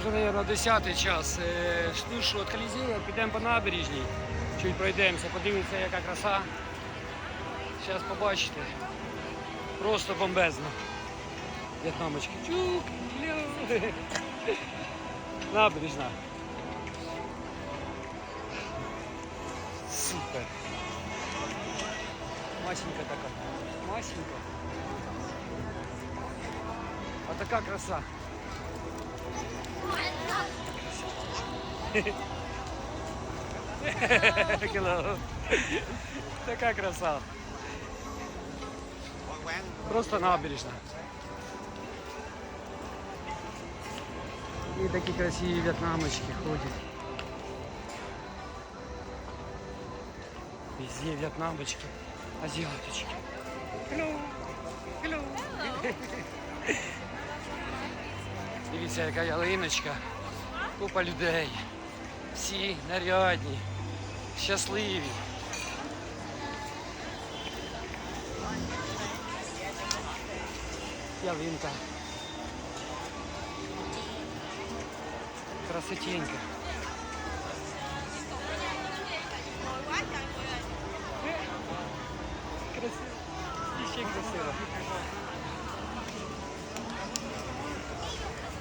вже, мабуть, 10 час. Е, Ну від Колізея підемо по набережній, чуть пройдемося, подивимося, яка краса. Зараз побачите. Просто бомбезно. В'єтнамочки. Чук. Набережна. Супер. Масенька така. Масенька. А така краса. Hello. Така краса. Просто набережна. І такі красиві в'єтнамочки ходять. Везде в'єтнамочки, азіаточки. Hello. Hello. Дивіться, яка ялиночка. Купа людей. Всі нарядні, щасливі. Ялинка. Красотенька. Красиво. Ще красиво.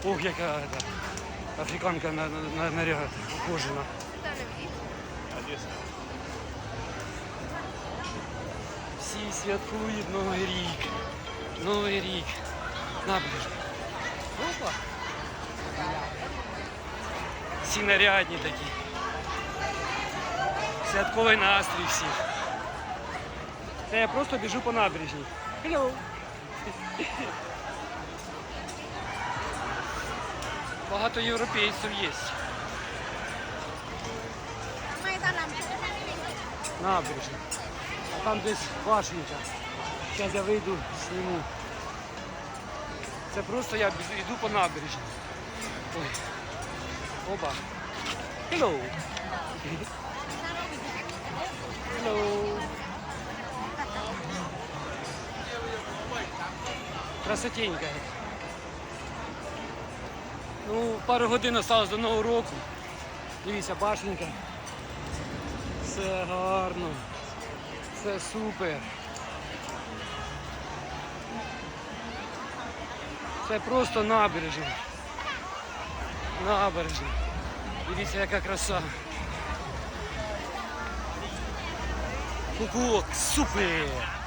Ох, яка это, африканка на, на, на наряд, кожана. Всі святкують Новий рік. Новий рік. Набережна. Опа. Всі нарядні такі. Святковий настрій всіх. Це я просто біжу по набережній. Hello. Багато європейців є. Набережна. А там десь башенка. Зараз я вийду, зніму. Це просто я йду по набережній. Ой. Оба. Hello. Hello. Красотенька. Ну, пару годин осталось до Нового року. Дивіться, башенька. Все гарно. Все супер. Це просто набережна. Набережна. Дивіться, яка краса. Ого, супер!